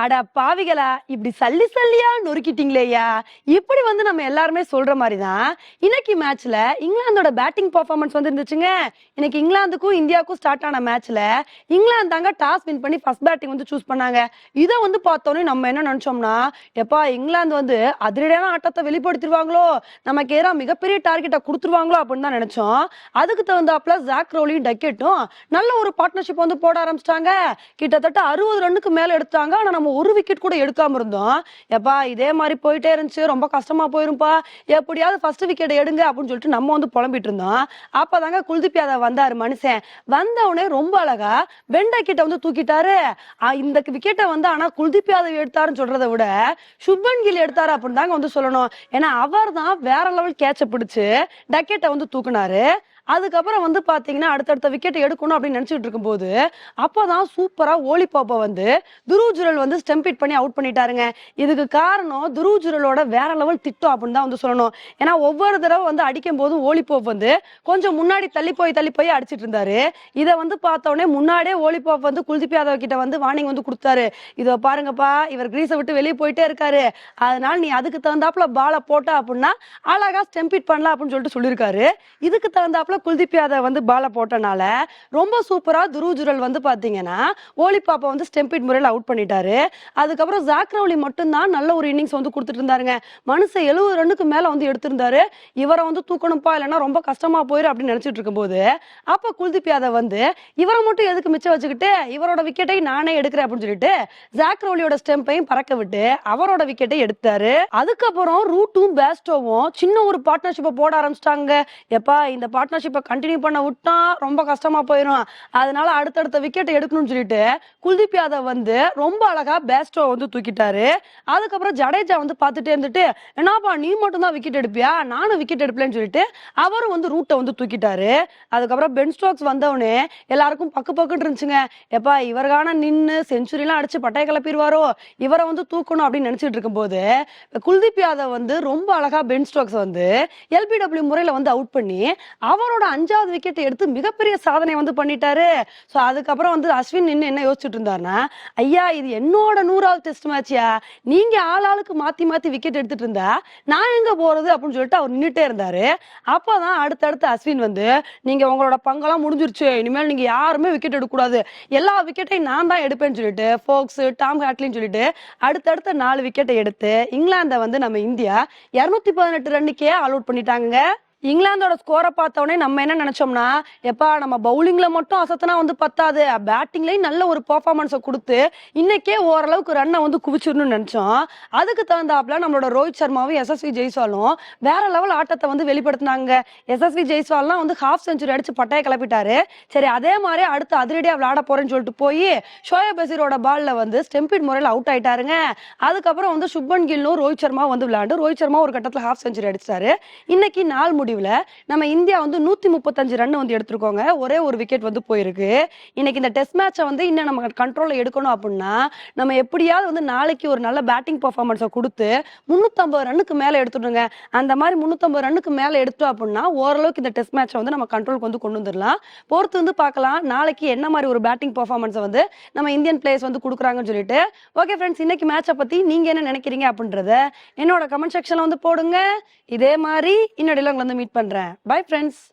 அட பாவிகளா இப்படி சல்லி சல்லியா நொறுக்கிட்டீங்களேயா இப்படி வந்து நம்ம எல்லாருமே சொல்ற மாதிரி தான் இன்னைக்கு மேட்ச்ல இங்கிலாந்தோட பேட்டிங் பர்ஃபார்மன்ஸ் வந்து இருந்துச்சுங்க இன்னைக்கு இங்கிலாந்துக்கும் இந்தியாவுக்கும் ஸ்டார்ட் ஆன மேட்ச்ல இங்கிலாந்து தாங்க டாஸ் வின் பண்ணி ஃபர்ஸ்ட் பேட்டிங் வந்து சூஸ் பண்ணாங்க. இதை வந்து பார்த்தோன்னே நம்ம என்ன நினைச்சோம்னா எப்பா இங்கிலாந்து வந்து அதிரடியான ஆட்டத்தை வெளிப்படுத்திடுவாங்களோ நமக்கு ஏதா மிகப்பெரிய டார்கெட்டை கொடுத்துருவாங்களோ அப்படின்னு தான் நினைச்சோம். அதுக்கு தகுந்தாப்புல ஜாக் ரோலியும் டக்கெட்டும் நல்ல ஒரு பார்ட்னர்ஷிப் வந்து போட ஆரம்பிச்சிட்டாங்க. கிட்டத்தட்ட அறுபது ரன்னுக்கு மேல எடுத்தாங்க. ஆனா நம்ம ஒரு விக்கெட் கூட எடுக்காம இருந்தோம். எப்பா இதே மாதிரி போயிட்டே இருந்துச்சு ரொம்ப கஷ்டமா போயிரும்பா எப்படியாவது ஃபர்ஸ்ட் விக்கெட் எடுங்க அப்படின்னு சொல்லிட்டு நம்ம வந்து புலம்பிட்டு இருந்தோம். அப்பதாங்க குல்தீப் யாதவ் வந்தாரு மனுஷன். வந்த ரொம்ப அழகா வெண்டா கிட்ட வந்து தூக்கிட்டாரு. இந்த விக்கெட்டை வந்து ஆனா குல்தீப் யாதவ் எடுத்தாருன்னு சொல்றதை விட சுப்மன் கில் எடுத்தாரு அப்படின்னு தாங்க வந்து சொல்லணும். ஏன்னா அவர் தான் வேற லெவல் கேட்ச பிடிச்சு டக்கெட்டை வந்து தூக்குனாரு. அதுக்கப்புறம் வந்து பார்த்தீங்கன்னா அடுத்தடுத்த விக்கெட் எடுக்கணும் அப்படின்னு நினச்சிட்டு இருக்கும்போது அப்பதான் சூப்பராக ஓலி பாப்பா வந்து துருஜுரல் வந்து ஸ்டெம்பிட் பண்ணி அவுட் பண்ணிட்டாருங்க. இதுக்கு காரணம் துருவ் ஜுரலோட வேற லெவல் திட்டம் அப்படின்னு தான் வந்து சொல்லணும். ஏன்னா ஒவ்வொரு தடவை வந்து அடிக்கும் போதும் ஓலி போப் வந்து கொஞ்சம் முன்னாடி தள்ளி போய் தள்ளி போய் அடிச்சிட்டு இருந்தாரு. இதை வந்து பார்த்தோடனே முன்னாடியே ஓலி பாப் வந்து குல்தீப் யாதவ் கிட்ட வந்து வார்னிங் வந்து கொடுத்தாரு. இதை பாருங்கப்பா இவர் கிரீஸை விட்டு வெளியே போயிட்டே இருக்காரு. அதனால நீ அதுக்கு தகுந்தாப்புல பாலை போட்டா அப்படின்னா அழகா ஸ்டெம்பிட் பண்ணலாம் அப்படின்னு சொல்லிட்டு சொல்லியிருக்காரு. இதுக்கு தகுந்தாப்புல குல்தீப் யாதவ் வந்து பாலை போட்டனால ரொம்ப சூப்பரா துருவ் ஜுரல் வந்து பாத்தீங்கன்னா ஓலி பாப்பா வந்து ஸ்டெம்பிட் முறையில் அவுட் பண்ணிட்டாரு. அதுக்கப்புறம் ஜாக்ரவுலி மட்டும்தான் நல்ல ஒரு இன்னிங்ஸ் வந்து கொடுத்துட்டு இருந்தாருங்க. மனுஷன் எழுபது ரன்னுக்கு மேல வந்து எடுத்திருந்தாரு. இவரை வந்து தூக்கணும்ப்பா இல்லைன்னா ரொம்ப கஷ்டமா போயிரு அப்படின்னு நினைச்சிட்டு இருக்கும்போது அப்ப குல்தீப் யாதவ் வந்து இவரை மட்டும் எதுக்கு மிச்சம் வச்சுக்கிட்டு இவரோட விக்கெட்டை நானே எடுக்கிறேன் அப்படின்னு சொல்லிட்டு ஜாக்ரவுலியோட ஸ்டெம்பையும் பறக்க விட்டு அவரோட விக்கெட்டை எடுத்தாரு. அதுக்கப்புறம் ரூட்டும் பேஸ்டோவும் சின்ன ஒரு பார்ட்னர்ஷிப்பை போட ஆரம்பிச்சிட்டாங்க. எப்பா இந்த பார்ட்னர்ஷிப்பை கண்டினியூ பண்ண விட்டா ரொம்ப கஷ்டமா போயிடும் அதனால அடுத்தடுத்த விக்கெட் எடுக்கணும்னு சொல்லிட்டு குல்தீப் யாதவ் வந்து ரொம்ப அழகா பேஸ்டோ வந்து தூக்கிட்டாரு. அதுக்கப்புறம் ஜடேஜா வந்து பார்த்துட்டே இருந்துட்டு என்னப்பா நீ மட்டும் தான் விக்கெட் எடுப்பியா? நானும் விக்கெட் எடுப்பலன்னு சொல்லிட்டு அவரும் வந்து ரூட்டை வந்து தூக்கிட்டாரு. அதுக்கப்புறம் பென் ஸ்டோக்ஸ் வந்தவனே எல்லாருக்கும் பக்கு பக்குன்னு இருந்துச்சுங்க. எப்பா இவருக்கான நின்று செஞ்சுரிலாம் அடிச்சு பட்டைய கிளப்பிடுவாரோ? இவரை வந்து தூக்கணும் அப்படின்னு நினைச்சிட்டு இருக்கும்போது குல்தீப் யாதவ் வந்து ரொம்ப அழகா பென் ஸ்டோக்ஸ் வந்து எல்பிடபிள்யூ முறையில வந்து அவுட் பண்ணி அவரோட அஞ்சாவது விக்கெட் எடுத்து மிகப்பெரிய சாதனை வந்து பண்ணிட்டாரு. ஸோ அதுக்கப்புறம் வந்து அஸ்வின் நின்று என்ன யோசிச்சுட்டு இருந்தாருன்னா ஐயா இது என்னோட நூறாவது டெஸ்ட் மேட்சியா நீங்க ஆள் ஆளுக்கு மாத்தி மாத்தி விக்கெட் எடுத்துட்டு இருந்தா நான் எங்க போறது? அப்படின்னு சொல்லிட்டு அவர் நின்றுட்டே இருந்தாரு. அப்போதான் அடுத்தடுத்து அஸ்வின் வந்து நீங்க உங்களோட பங்கெல்லாம் முடிஞ்சிருச்சு. இனிமேல் நீங்க யாருமே விக்கெட் எடுக்கக்கூடாது. எல்லா விக்கெட்டையும் நான் தான் எடுப்பேன்னு சொல்லிட்டு ஃபோக்ஸ் டாம் ஹாட்லின்னு சொல்லிட்டு அடுத்தடுத்த நாலு விக்கெட்டை எடுத்து இங்கிலாந்தை வந்து நம்ம இந்தியா இரநூத்தி பதினெட்டு ரன்னுக்கே ஆல் அவுட் பண்ணிட்டாங்க இங்கிலாந்தோட ஸ்கோரை பார்த்தோன்னே நம்ம என்ன நினைச்சோம்னா எப்பா நம்ம பவுலிங்ல மட்டும் அசத்தனா வந்து பத்தாது. பேட்டிங்லயும் நல்ல ஒரு பர்ஃபார்மன்ஸை கொடுத்து இன்னைக்கே ஓரளவுக்கு ரன்னை வந்து குவிச்சிடணும்னு நினைச்சோம். அதுக்கு தகுந்தாப்புல நம்மளோட ரோஹித் சர்மாவும் எஸ்எஸ்வி ஜெய்ஸ்வாலும் வேற லெவல் ஆட்டத்தை வந்து வெளிப்படுத்தினாங்க. எஸ்எஸ்வி ஜெய்ஸ்வால்லாம் வந்து ஹாஃப் செஞ்சுரி அடிச்சு பட்டையை கிளப்பிட்டாரு. சரி அதே மாதிரி அடுத்து அதிரடியா விளையாட போறேன்னு சொல்லிட்டு போய் ஷோயப் பசீரோட பால்ல வந்து ஸ்டெம்பிட் முறையில் அவுட் ஆயிட்டாருங்க. அதுக்கப்புறம் வந்து சுப்மன் கில்லும் ரோஹித் சர்மா வந்து விளையாண்டு ரோஹித் சர்மா ஒரு கட்டத்தில் ஹாஃப் செஞ்சுரி அடிச்சிட்டாரு. இன்னைக்கு நாள் முடிவுல நம்ம இந்தியா வந்து நூத்தி முப்பத்தஞ்சு ரன் வந்து எடுத்திருக்கோங்க. ஒரே ஒரு விக்கெட் வந்து போயிருக்கு. இன்னைக்கு இந்த டெஸ்ட் மேட்சை வந்து இன்னும் நம்ம கண்ட்ரோல்ல எடுக்கணும் அப்படின்னா நம்ம எப்படியாவது வந்து நாளைக்கு ஒரு நல்ல பேட்டிங் பர்ஃபார்மன்ஸை கொடுத்து முன்னூத்தம்பது ரன்னுக்கு மேல எடுத்துடுங்க. அந்த மாதிரி முன்னூத்தம்பது ரன்னுக்கு மேல எடுத்துட்டோம் அப்படின்னா ஓரளவுக்கு இந்த டெஸ்ட் மேட்சை வந்து நம்ம கண்ட்ரோலுக்கு வந்து கொண்டு வந்துடலாம். பொறுத்து வந்து பார்க்கலாம் நாளைக்கு என்ன மாதிரி ஒரு பேட்டிங் பர்ஃபார்மன்ஸை வந்து நம்ம இந்தியன் பிளேயர்ஸ் வந்து கொடுக்குறாங்கன்னு சொல்லிட்டு. ஓகே ஃப்ரெண்ட்ஸ் இன்னைக்கு மேட்சை பத்தி நீங்க என்ன நினைக்கிறீங்க அப்படின்றத என்னோட கமெண்ட் செக்ஷன்ல வந்து போடுங்க. இதே மாதிரி இன்னொடையில உங்களை வந்து மீட் பண்றேன். Bye friends